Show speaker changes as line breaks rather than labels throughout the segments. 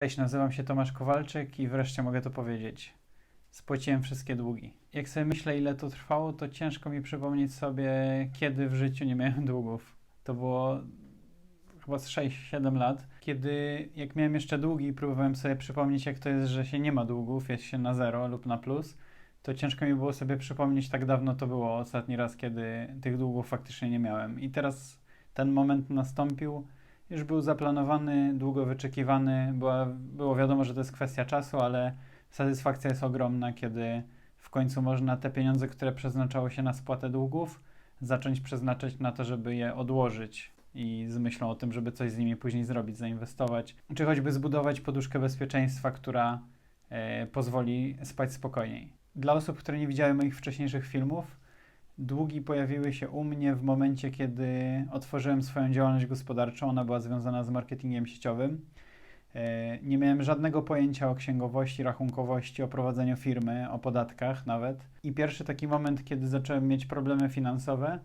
Cześć, nazywam się Tomasz Kowalczyk i wreszcie mogę to powiedzieć. Spłaciłem wszystkie długi. Jak sobie myślę, ile to trwało, to ciężko mi przypomnieć sobie, kiedy w życiu nie miałem długów. To było chyba z 6-7 lat, kiedy jak miałem jeszcze długi, próbowałem sobie przypomnieć, jak to jest, że się nie ma długów, jest się na zero lub na plus, to ciężko mi było sobie przypomnieć, tak dawno to było ostatni raz, kiedy tych długów faktycznie nie miałem. I teraz ten moment nastąpił już był zaplanowany, długo wyczekiwany. Było wiadomo, że to jest kwestia czasu, ale satysfakcja jest ogromna, kiedy w końcu można te pieniądze, które przeznaczało się na spłatę długów, zacząć przeznaczać na to, żeby je odłożyć i z myślą o tym, żeby coś z nimi później zrobić, zainwestować, czy choćby zbudować poduszkę bezpieczeństwa, która e, pozwoli spać spokojniej. Dla osób, które nie widziały moich wcześniejszych filmów, Długi pojawiły się u mnie w momencie, kiedy otworzyłem swoją działalność gospodarczą. Ona była związana z marketingiem sieciowym. E, nie miałem żadnego pojęcia o księgowości, rachunkowości, o prowadzeniu firmy, o podatkach nawet. I pierwszy taki moment, kiedy zacząłem mieć problemy finansowe,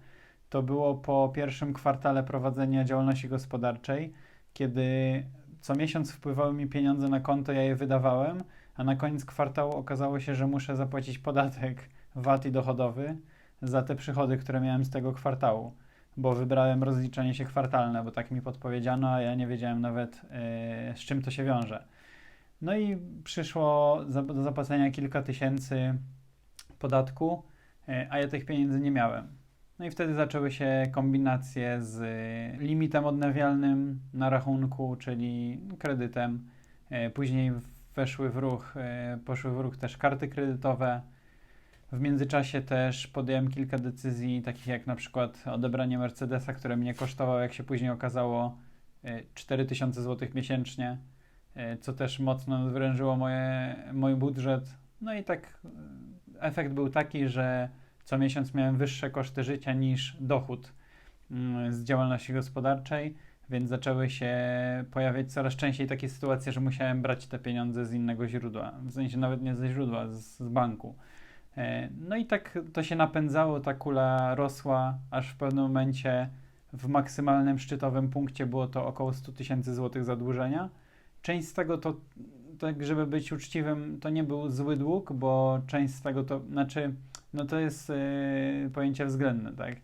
to było po pierwszym kwartale prowadzenia działalności gospodarczej, kiedy co miesiąc wpływały mi pieniądze na konto, ja je wydawałem, a na koniec kwartału okazało się, że muszę zapłacić podatek VAT i dochodowy za te przychody, które miałem z tego kwartału, bo wybrałem rozliczenie się kwartalne, bo tak mi podpowiedziano, a ja nie wiedziałem nawet yy, z czym to się wiąże. No i przyszło do zapłacenia kilka tysięcy podatku, yy, a ja tych pieniędzy nie miałem. No i wtedy zaczęły się kombinacje z limitem odnawialnym na rachunku, czyli kredytem. Później weszły w ruch, poszły w ruch też karty kredytowe, w międzyczasie też podjąłem kilka decyzji, takich jak na przykład odebranie Mercedesa, które mnie kosztowało, jak się później okazało, 4000 e, zł miesięcznie, e, co też mocno nadwyrężyło moje, mój budżet. No i tak e, efekt był taki, że co miesiąc miałem wyższe koszty życia niż dochód mm, z działalności gospodarczej, więc zaczęły się pojawiać coraz częściej takie sytuacje, że musiałem brać te pieniądze z innego źródła, w sensie nawet nie ze źródła, z, z banku. E, no i tak to się napędzało, ta kula rosła, aż w pewnym momencie w maksymalnym szczytowym punkcie było to około 100 tysięcy złotych zadłużenia. Część z tego to, tak żeby być uczciwym, to nie był zły dług, bo część z tego to, znaczy, no to jest yy, pojęcie względne, tak?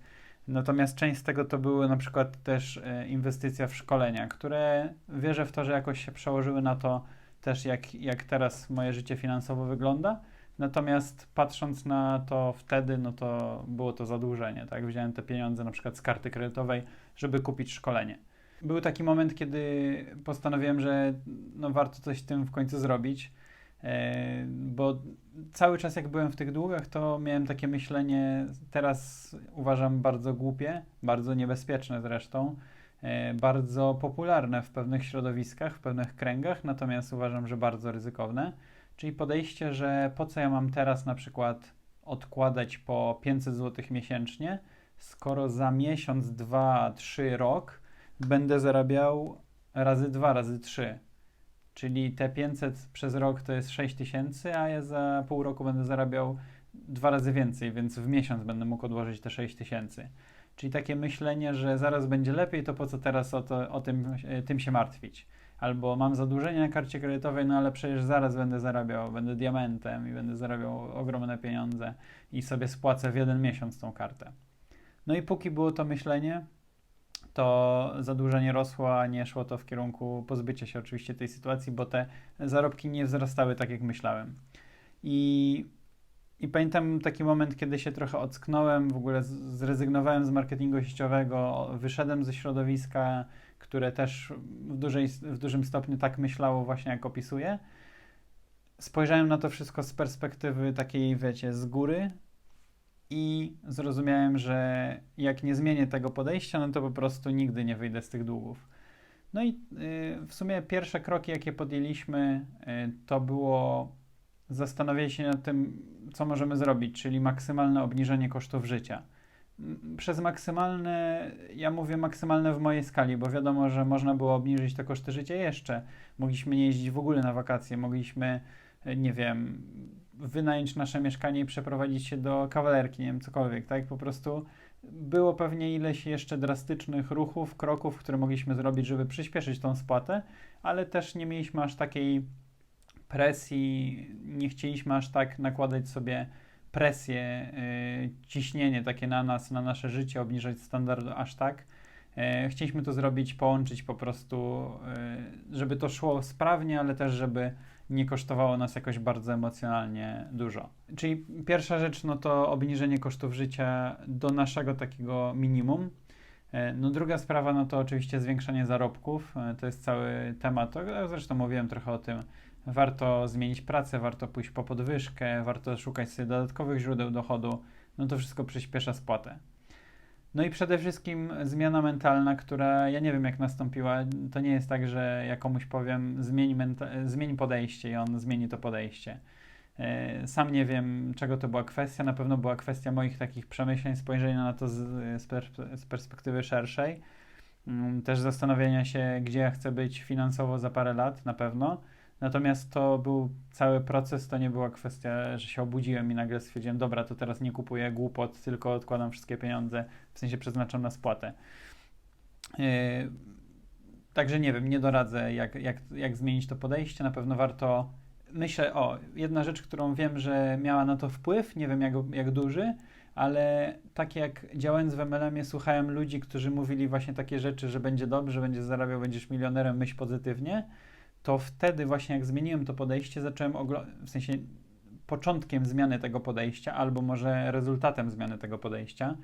Natomiast część z tego to były na przykład też yy, inwestycja w szkolenia, które wierzę w to, że jakoś się przełożyły na to też, jak, jak teraz moje życie finansowo wygląda. Natomiast patrząc na to wtedy, no to było to zadłużenie, tak? Wziąłem te pieniądze na przykład z karty kredytowej, żeby kupić szkolenie. Był taki moment, kiedy postanowiłem, że no warto coś z tym w końcu zrobić, e, bo cały czas jak byłem w tych długach, to miałem takie myślenie, teraz uważam bardzo głupie, bardzo niebezpieczne zresztą, e, bardzo popularne w pewnych środowiskach, w pewnych kręgach, natomiast uważam, że bardzo ryzykowne Czyli podejście, że po co ja mam teraz na przykład odkładać po 500 zł miesięcznie, skoro za miesiąc, dwa, trzy, rok będę zarabiał razy dwa, razy trzy. Czyli te 500 przez rok to jest 6 tysięcy, a ja za pół roku będę zarabiał dwa razy więcej, więc w miesiąc będę mógł odłożyć te 6 tysięcy. Czyli takie myślenie, że zaraz będzie lepiej, to po co teraz o, to, o tym, tym się martwić albo mam zadłużenie na karcie kredytowej, no ale przecież zaraz będę zarabiał, będę diamentem i będę zarabiał ogromne pieniądze i sobie spłacę w jeden miesiąc tą kartę. No i póki było to myślenie, to zadłużenie rosło, a nie szło to w kierunku pozbycia się oczywiście tej sytuacji, bo te zarobki nie wzrastały tak, jak myślałem. I, i pamiętam taki moment, kiedy się trochę ocknąłem, w ogóle zrezygnowałem z marketingu sieciowego, wyszedłem ze środowiska, które też w, dużej, w dużym stopniu tak myślało właśnie jak opisuję. Spojrzałem na to wszystko z perspektywy takiej, wiecie, z góry i zrozumiałem, że jak nie zmienię tego podejścia, no to po prostu nigdy nie wyjdę z tych długów. No i y, w sumie pierwsze kroki, jakie podjęliśmy, y, to było zastanowienie się nad tym, co możemy zrobić, czyli maksymalne obniżenie kosztów życia przez maksymalne, ja mówię maksymalne w mojej skali, bo wiadomo, że można było obniżyć te koszty życia jeszcze. Mogliśmy nie jeździć w ogóle na wakacje, mogliśmy, e, nie wiem, wynająć nasze mieszkanie i przeprowadzić się do kawalerki, nie wiem, cokolwiek, tak? Po prostu Było pewnie ileś jeszcze drastycznych ruchów, kroków, które mogliśmy zrobić, żeby przyspieszyć tą spłatę, ale też nie mieliśmy aż takiej presji, nie chcieliśmy aż tak nakładać sobie presję, y, ciśnienie takie na nas, na nasze życie, obniżać standard aż tak. E, Chcieliśmy to zrobić, połączyć po prostu, y, żeby to szło sprawnie, ale też, żeby nie kosztowało nas jakoś bardzo emocjonalnie dużo. Czyli pierwsza rzecz, no to obniżenie kosztów życia do naszego takiego minimum. E, No druga sprawa, no to oczywiście zwiększanie zarobków. E, To jest cały temat, zresztą mówiłem trochę o tym. Warto zmienić pracę, warto pójść po podwyżkę, warto szukać sobie dodatkowych źródeł dochodu. No to wszystko przyspiesza spłatę. No i przede wszystkim zmiana mentalna, która ja nie wiem jak nastąpiła. To nie jest tak, że ja komuś powiem zmień, zmień podejście i on zmieni to podejście. E, Sam nie wiem, czego to była kwestia. Na pewno była kwestia moich takich przemyśleń, spojrzenia na to z, z perspektywy szerszej. Mm, Też zastanowienia się, gdzie ja chcę być finansowo za parę lat, na pewno. Natomiast to był cały proces, to nie była kwestia, że się obudziłem i nagle stwierdziłem, dobra, to teraz nie kupuję głupot, tylko odkładam wszystkie pieniądze, w sensie przeznaczam na spłatę. Yy, Także nie wiem, nie doradzę, jak, jak, jak zmienić to podejście. Na pewno warto. Myślę, o, jedna rzecz, którą wiem, że miała na to wpływ, nie wiem jak, jak duży, ale tak jak działając w MLM-ie, słuchałem ludzi, którzy mówili właśnie takie rzeczy, że będzie dobrze, będziesz zarabiał, będziesz milionerem, myśl pozytywnie, to wtedy właśnie jak zmieniłem to podejście, zacząłem oglądać, w sensie początkiem zmiany tego podejścia, albo może rezultatem zmiany tego podejścia,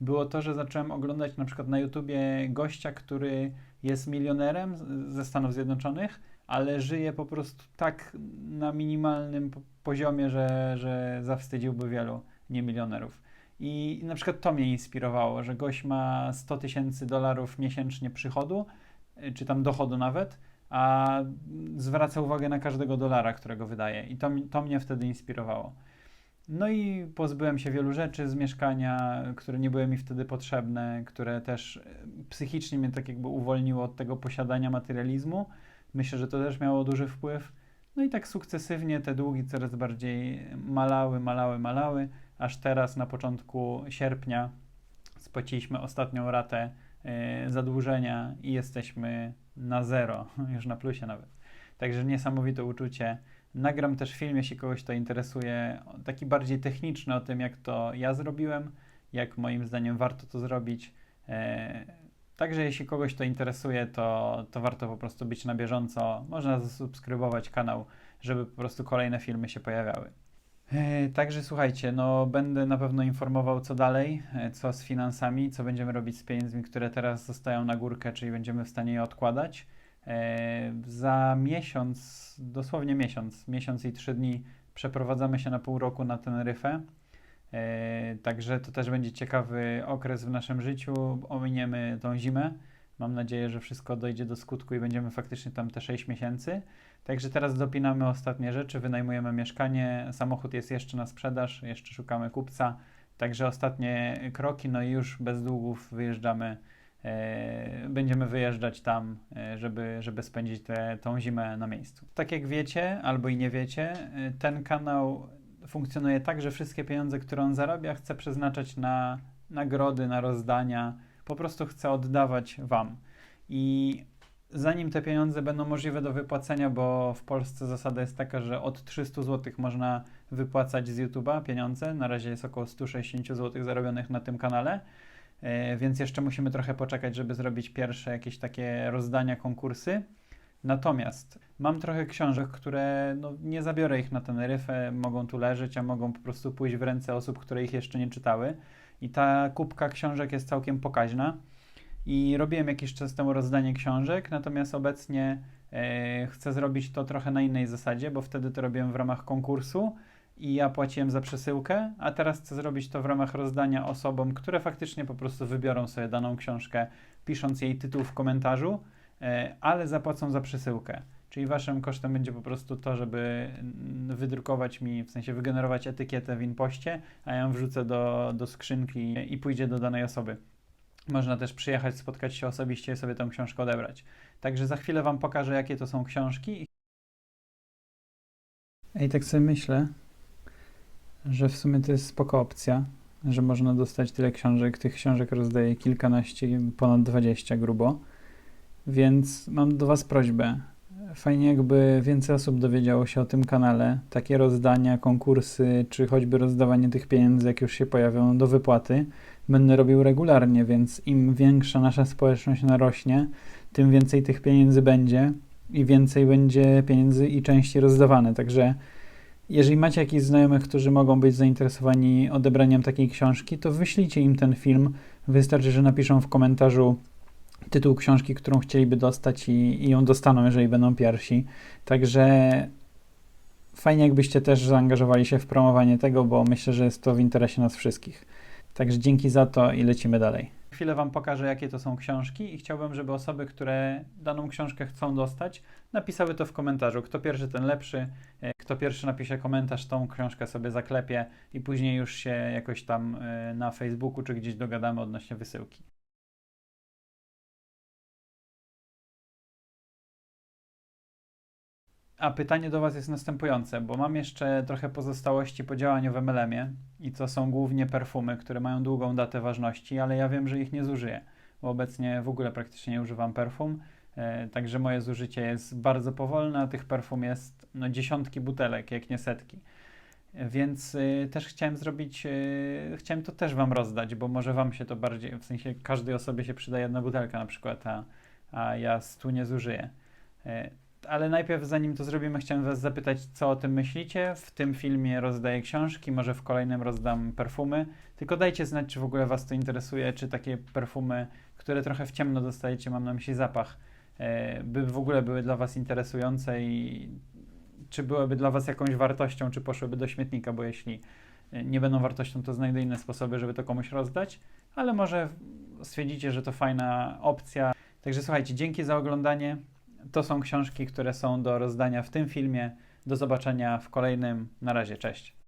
było to, że zacząłem oglądać na przykład na YouTubie gościa, który jest milionerem ze Stanów Zjednoczonych, ale żyje po prostu tak na minimalnym po- poziomie, że, że zawstydziłby wielu niemilionerów. I na przykład to mnie inspirowało, że gość ma 100 tysięcy dolarów miesięcznie przychodu, y, czy tam dochodu nawet, a zwraca uwagę na każdego dolara, którego wydaje. I to, to mnie wtedy inspirowało. No i pozbyłem się wielu rzeczy z mieszkania, które nie były mi wtedy potrzebne, które też e, psychicznie mnie tak jakby uwolniło od tego posiadania materializmu. Myślę, że to też miało duży wpływ. No i tak sukcesywnie te długi coraz bardziej malały, malały, malały, aż teraz na początku sierpnia spłaciliśmy ostatnią ratę zadłużenia i jesteśmy na zero, już na plusie nawet. Także niesamowite uczucie. Nagram też film, jeśli kogoś to interesuje, taki bardziej techniczny o tym, jak to ja zrobiłem, jak moim zdaniem warto to zrobić. E, Także jeśli kogoś to interesuje, to, to warto po prostu być na bieżąco. Można zasubskrybować kanał, żeby po prostu kolejne filmy się pojawiały. E, Także słuchajcie, no będę na pewno informował co dalej, e, co z finansami, co będziemy robić z pieniędzmi, które teraz zostają na górkę, czyli będziemy w stanie je odkładać. E, Za miesiąc, dosłownie miesiąc, miesiąc i trzy dni przeprowadzamy się na pół roku na Teneryfę. Także to też będzie ciekawy okres w naszym życiu. Ominiemy tą zimę. Mam nadzieję, że wszystko dojdzie do skutku i będziemy faktycznie tam te 6 miesięcy. Także teraz dopinamy ostatnie rzeczy, wynajmujemy mieszkanie, samochód jest jeszcze na sprzedaż, jeszcze szukamy kupca. Także ostatnie kroki, no i już bez długów wyjeżdżamy, e, będziemy wyjeżdżać tam, e, żeby, żeby spędzić tę tą zimę na miejscu. Tak jak wiecie, albo i nie wiecie, e, ten kanał funkcjonuje tak, że wszystkie pieniądze, które on zarabia, chce przeznaczać na nagrody, na rozdania, po prostu chce oddawać Wam. I zanim te pieniądze będą możliwe do wypłacenia, bo w Polsce zasada jest taka, że od 300 zł można wypłacać z YouTube'a pieniądze. Na razie jest około 160 zł zarobionych na tym kanale, e, więc jeszcze musimy trochę poczekać, żeby zrobić pierwsze jakieś takie rozdania, konkursy. Natomiast mam trochę książek, które no, nie zabiorę ich na Teneryfę, mogą tu leżeć, a mogą po prostu pójść w ręce osób, które ich jeszcze nie czytały. I ta kubka książek jest całkiem pokaźna. I robiłem jakiś czas temu rozdanie książek, natomiast obecnie e, chcę zrobić to trochę na innej zasadzie, bo wtedy to robiłem w ramach konkursu i ja płaciłem za przesyłkę, a teraz chcę zrobić to w ramach rozdania osobom, które faktycznie po prostu wybiorą sobie daną książkę, pisząc jej tytuł w komentarzu, e, ale zapłacą za przesyłkę. Czyli waszym kosztem będzie po prostu to, żeby wydrukować mi, w sensie wygenerować etykietę w impoście, a ja ją wrzucę do, do skrzynki i pójdzie do danej osoby. Można też przyjechać, spotkać się osobiście i sobie tę książkę odebrać. Także za chwilę Wam pokażę, jakie to są książki. Ej, tak sobie myślę, że w sumie to jest spoko opcja, że można dostać tyle książek. Tych książek rozdaję kilkanaście, ponad 20 grubo. Więc mam do Was prośbę. Fajnie, jakby więcej osób dowiedziało się o tym kanale. Takie rozdania, konkursy, czy choćby rozdawanie tych pieniędzy, jak już się pojawią do wypłaty, będę robił regularnie, więc im większa nasza społeczność narośnie, tym więcej tych pieniędzy będzie i więcej będzie pieniędzy i częściej rozdawane. Także jeżeli macie jakichś znajomych, którzy mogą być zainteresowani odebraniem takiej książki, to wyślijcie im ten film. Wystarczy, że napiszą w komentarzu tytuł książki, którą chcieliby dostać i, i ją dostaną, jeżeli będą pierwsi. Także fajnie, jakbyście też zaangażowali się w promowanie tego, bo myślę, że jest to w interesie nas wszystkich. Także dzięki za to i lecimy dalej. Chwilę Wam pokażę, jakie to są książki i chciałbym, żeby osoby, które daną książkę chcą dostać, napisały to w komentarzu. Kto pierwszy, ten lepszy. E, Kto pierwszy napisze komentarz, tą książkę sobie zaklepie i później już się jakoś tam e, na Facebooku czy gdzieś dogadamy odnośnie wysyłki. A pytanie do Was jest następujące, bo mam jeszcze trochę pozostałości po działaniu w MLM-ie i to są głównie perfumy, które mają długą datę ważności, ale ja wiem, że ich nie zużyję, bo obecnie w ogóle praktycznie nie używam perfum, e, także moje zużycie jest bardzo powolne, a tych perfum jest no, dziesiątki butelek, jak nie setki. Więc y, też chciałem zrobić, y, chciałem to też Wam rozdać, bo może Wam się to bardziej, w sensie każdej osobie się przyda jedna butelka na przykład, a, a ja stu nie zużyję. E, ale najpierw, zanim to zrobimy, chciałem Was zapytać, co o tym myślicie. W tym filmie rozdaję książki, może w kolejnym rozdam perfumy. Tylko dajcie znać, czy w ogóle Was to interesuje, czy takie perfumy, które trochę w ciemno dostajecie, mam na myśli zapach, e, by w ogóle były dla Was interesujące i czy byłyby dla Was jakąś wartością, czy poszłyby do śmietnika, bo jeśli e, nie będą wartością, to znajdę inne sposoby, żeby to komuś rozdać, ale może stwierdzicie, że to fajna opcja. Także słuchajcie, dzięki za oglądanie. To są książki, które są do rozdania w tym filmie. Do zobaczenia w kolejnym. Na razie, cześć.